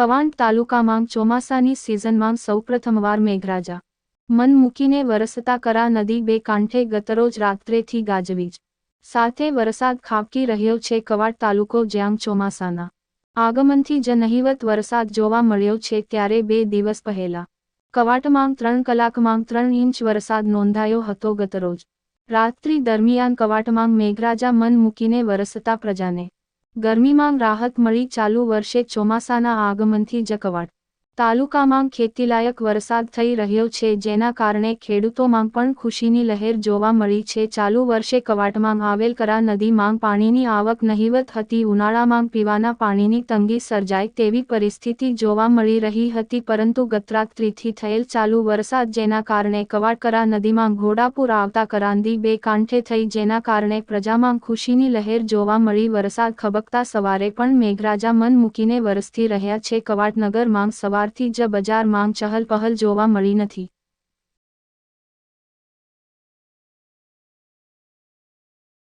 કવાંટ તાલુકામાં ચોમાસાની સિઝનમાં સૌપ્રથમવાર મેઘરાજા. મન મૂકીને વરસતા કરા નદી બે કાંઠે ગતરોજ રાત્રેથી ગાજવીજ. સાથે વરસાદ ખાબકી રહ્યો છે કવાડ તાલુકો જ્યાં ચોમાસાના આગમનથી જ નહીવત વરસાદ જોવા મળ્યો છે ત્યારે બે દિવસ પહેલા. કવાટમાં ત્રણ કલાકમાં ત્રણ ઇંચ વરસાદ નોંધાયો હતો ગતરોજ. રાત્રિ દરમિયાન કવાટમાં મેઘરાજા મન મૂકીને વરસતા પ્રજાને ગરમીમાં રાહત મળી ચાલુ વર્ષે ચોમાસાના આગમનથી જ કવાટ. તાલુકામાં ખેતીલાયક વરસાદ થઈ રહ્યો છે, જેના કારણે ખેડૂતોમાં પણ ખુશીની લહેર જોવા મળી છે. ચાલુ વર્ષે કવાટમાં આવેલ કરા નદીમાં પાણીની આવક નહીવત હતી, ઉનાળામાં પીવાના પાણીની તંગી સર્જાય તેવી પરિસ્થિતિ જોવા મળી રહી હતી, પરંતુ ગતરાત્રિથી થયેલ ચાલુ વરસાદ જેના કારણે કવાટકરા નદીમાં ઘોડાપુર આવતા કરાંદી બે કાંઠે થઈ, જેના કારણે પ્રજામાં ખુશીની લહેર જોવા મળી. વરસાદ ખબકતા સવારે પણ મેઘરાજા મન મૂકીને વરસતી રહ્યા છે. કવાટનગરમાં સવારથી જ બજારમાં ચહલ પહલ જોવા મળી નથી.